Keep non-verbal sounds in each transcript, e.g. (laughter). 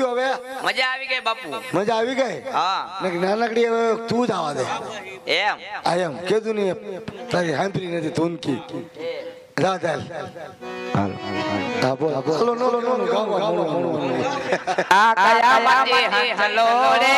હવે મજા આવી ગઈ બાપુ મજા આવી ગઈ હા નાનકડી હવે તું જ આવા દે એમ આ એમ કીધું ને તારી સાંભળી નથી જા ચાલ બાજે હંસલો રે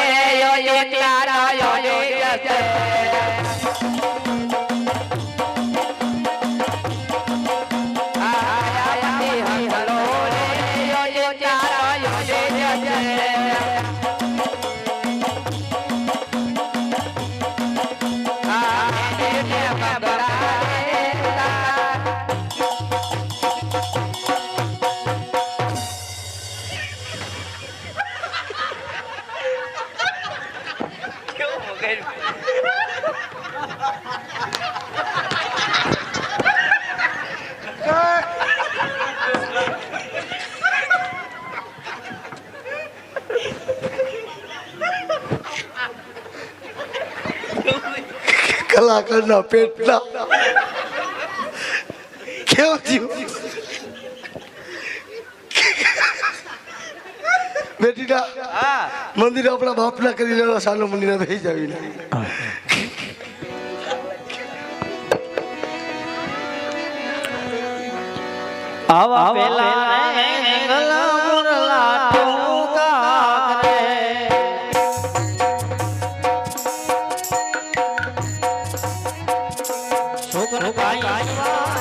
કેવું મગજ કલાકારના પેટના કેવું થયું બેટીના મંદિર આપણા બાપના કરી લેવા સાલો મંદિર ભેજ આવીને આવા પેલા છોકરો કાંઈ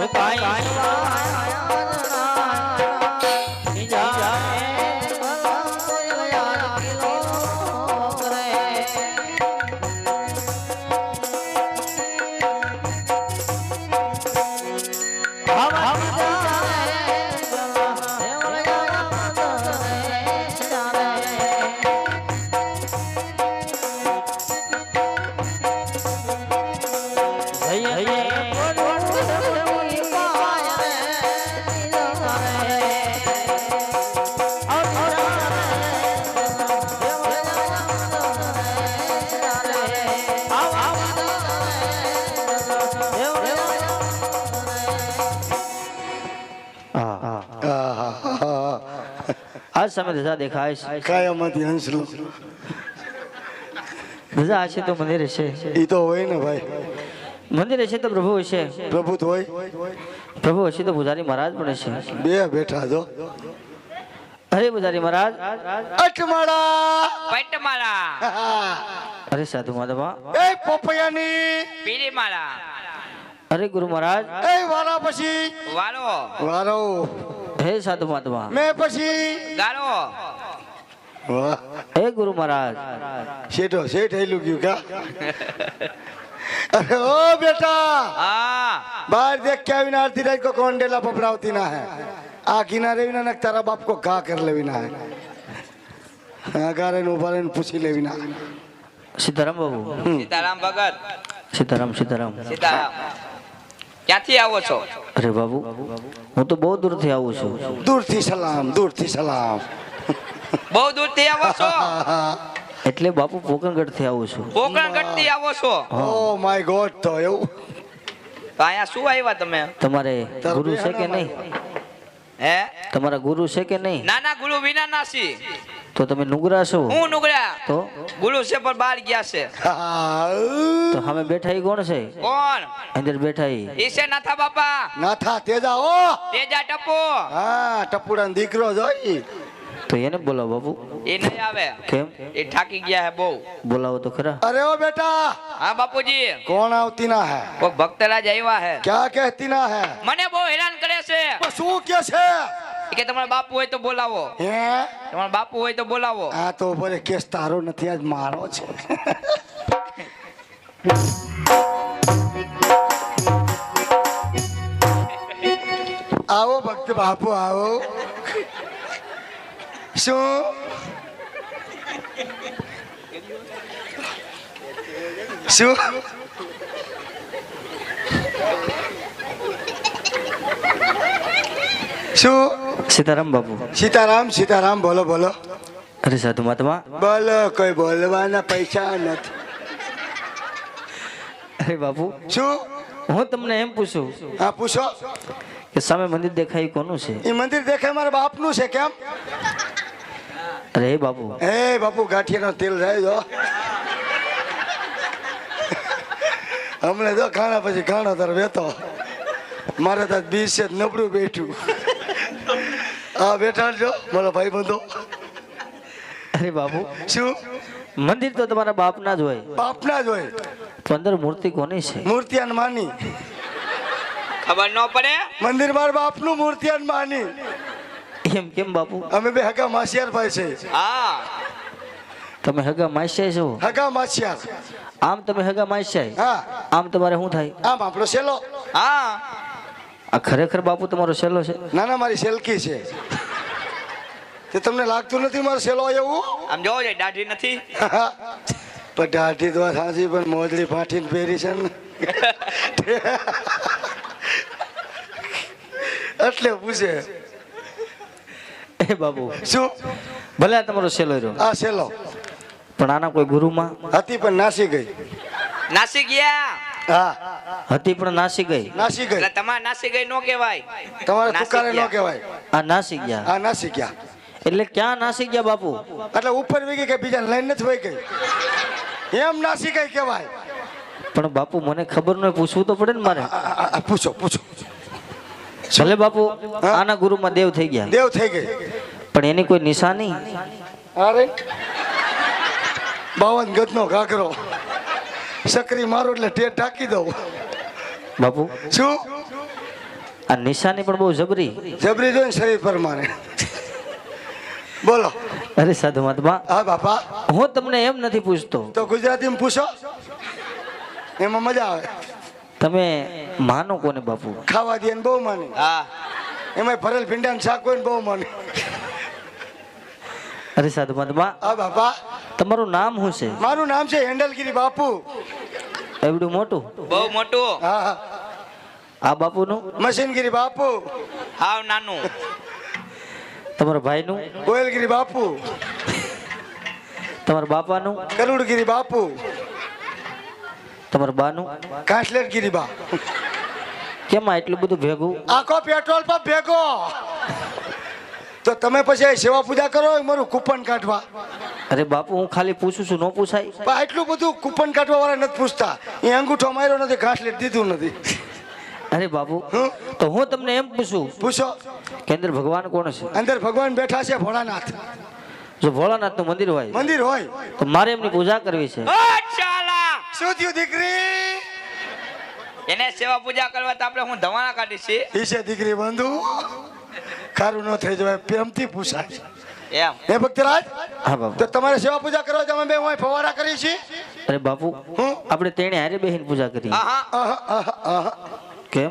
છોકરો આજ સમય ધજા દેખાય છે. કાયામાંથી હંસલો. ધજા હશે તો મંદિર હશે એ તો હોય ને ભાઈ. મંદિર હશે તો પ્રભુ હશે પ્રભુ તો હોય. પ્રભુ હશે તો પૂજારી મહારાજ પણ હશે. બે બેઠા જો. અરે પૂજારી મહારાજ. અટમાળા. પટમાળા. (laughs) અરે સાધુ માધવા. એ પોપૈયાની. પીરી માળા અરે ગુરુ મહારાજ. એ વારા પછી વાલો. વારો. હે સાધુ મહાત્મા મેં પછી ગારો હે ગુરુ મહારાજ. શેઠો શેઠ હેલું ગયું કા? અરે ઓ બેટા! હા. બહાર દેખ કે આવીને આરતી રાજ કો કોંડેલા પપરાવતી ના હે. આ કિનારે વિના ને તારા બાપ કો ઘા કર લેવી ના હે. અગારે ઊભા રહીને પૂછી લેવી ના સીતારામ બાબુ. સીતારામ ભગત. સીતારામ સીતારામ. સીતારામ. ક્યાંથી આવો છો? અરે બાબુ હું તો બહુ દૂરથી આવું છું. દૂરથી સલામ દૂરથી સલામ. બહુ દૂરથી આવો છો? (laughs) એટલે બાપુ પોકણગઢથી આવું છું. પોકણગઢથી આવો છો? ઓ માય ગોડ તો એવું. તો અહીંયા શું આવ્યા તમે? તમારે ગુરુ છે કે નહીં? હે? તમારા ગુરુ છે કે નહીં? ના ના ગુરુ વિના નાસી તો તમે નુગરા છો? હું નુગરા. તો? ગુરુ છે પણ બહાર ગયા છે. તો અમે બેઠા ઈ કોણ છે? કોણ? અંદર બેઠા ઈ ઈ નાથા બાપા. નાથા તેજા ઓ તેજા ટપુ. હા ટપુડાનો દીકરો જોઈ તો એને બોલાવો બાપુ. એ નહીં આવે. કેમ? એ ઠાકી ગયા હે બહુ. બોલાવો તો ખરા. અરે ઓ બેટા. હા બાપુજી. કોણ આવતી ના હે? કોક ભક્તરાજ આવ્યા હે. ક્યાં કહેતી ના હે? મને બહુ હેરાન કરે છે. શું કે છે? કે તમારા બાપુ હોય તો બોલાવો. હે? તમારા બાપુ હોય તો બોલાવો. હા તો બોલે કેસ તારો નથી આજ મારો છે. આવો ભક્ત બાપુ આવો. શું? શું? શું? સીતારામ બાપુ. સીતારામ સીતારામ બોલો બોલો. અરે સાધુ મહાત્મા. બોલો કોઈ બોલવાના પૈસા નથી. અરે બાપુ. શું? હું તમને એમ પૂછું હા પૂછો. કે સામે મંદિર દેખાય કોનું છે? એ મંદિર દેખાય મારા બાપનું છે કેમ? અરે એ બાપુ. હે બાપુ ગાંઠિયાનો તેલ જાય જો. હમણે જો ખાણા પછી ખાણો તાર વેતો. મારે તાર બીસ છે નબળું બેઠું. હા બેઠા જો મારા ભાઈ બંધો. અરે બાપુ. શું? મંદિર તો તમારા બાપના જ હોય. બાપના જ હોય. તો અંદર મૂર્તિ કોની છે? મૂર્તિ માની. ખબર ન પડે? મંદિર મારા બાપનું મૂર્તિ માની. એમ કેમ બાપુ? અમે બે હગા માસિયાર ભાઈ છે. હા. તમે હગા માસ્યાય છો? હગા માસિયાર આમ તમે હગા માસ્યાય હા. આમ તમારે શું થાય? આમ આપણો સેલો. હા. આ ખરેખર બાપુ તમારો સેલો છે? ના ના મારી સેલકી છે. તે તમને લાગતું નથી મારો સેલો એવું આમ જોવો છે દાઢી નથી? (laughs) પણ દાઢી તો સાચી પણ મોજડી ફાટીને પહેરી છે ને. એટલે પૂછે. એ બાબુ. શું? ભલે આ તમારો સેલો રહ્યો. આ સેલો પણ આના કોઈ ગુરુમાં? હતી પણ નાસી ગઈ. નાસી ગયા? હા. હતી પણ નાસી ગઈ. નાસી ગઈ. એટલે તમારે નાસી ગઈ નો કહેવાય. તમારે તુકારે કહેવાય. આ નાસી ગયા. આ નાસી ગયા. એટલે ક્યાં નાસી ગયા બાપુ? એટલે ઉપર વી ગઈ કે બીજા લાઈન નથી વહી ગઈ. એમ નાસી કઈ કહેવાય. પણ બાપુ મને ખબર ન પૂછવું તો પડે ને મારે. પૂછો પૂછો. ભલે બાપુ આના ગુરુમાં દેવ થઈ ગયા. દેવ થઈ ગઈ. પણ એની કોઈ નિશાની? અરે. બાવન ગજનો ઘાઘરો. સકરી મારો એટલે ટેટ ઢાંકી દઉં. બાપુ શું? આ નિશાની પણ બહુ જબરી. જબરી જોઈને શરીર પ્રમાણે બોલો. અરે સાધુ મહાત્મા હા બાપા. હું તમને એમ નથી પૂછતો. તો ગુજરાતીમાં પૂછો. એમાં મજા આવે. તમે માનો કોને બાપુ? ખાવા દે ને બહુ માને. હા. એમાં ભરેલ ને શાક હોય બહુ માને. અરે સાધુ મહાત્મા હા બાપા. તમારું નામ શું છે? મારું નામ છે હેન્ડલગીરી બાપુ. એવડું મોટું? બહુ મોટું. હા હા. આ બાપુનું? મશીનગીરી બાપુ. હા નાનું. તમારા ભાઈનું? ગોયલગીરી બાપુ. તમારા બાપાનું? કરુડગીરી બાપુ. તમારા બાનું? કાશલેટગીરી બા. કેમ એટલું બધું ભેગું? આખો પેટ્રોલ પંપ ભેગો. તો તમે પછી સેવા પૂજા કરો મારું કૂપન કાઢવા. અરે બાપુ હું ખાલી પૂછું છું ન પૂછાય? એટલું બધું કૂપન કાઢવા વાળા નથી પૂછતા. એ અંગૂઠો માર્યો નથી ઘાસલેટ દીધું નથી. અરે બાપુ હમ? તો હું તમને એમ પૂછું પૂછો. કે અંદર ભગવાન કોણ છે? અંદર ભગવાન બેઠા છે ભોળાનાથ. જો ભોળાનાથનું મંદિર હોય મંદિર હોય. તો મારે એમની પૂજા કરવી છે. ઓ ચાલા! શું થયું દીકરી? એને સેવા પૂજા કરવા તો આપણે હું ધવાણા કાઢી છે. એ છે દીકરી બંધુ. ખારું ન થઈ જવાય પ્રેમથી પૂછાય. એમ. હે ભક્તરાજ? હા બાપુ તો તમારે સેવા પૂજા કરવા તમે બે હોય ફવારા કરી છે અરે બાપુ હું? આપણે તેણે હારે બેહીન પૂજા કરી હા હા આહા, આહા, આહા. કેમ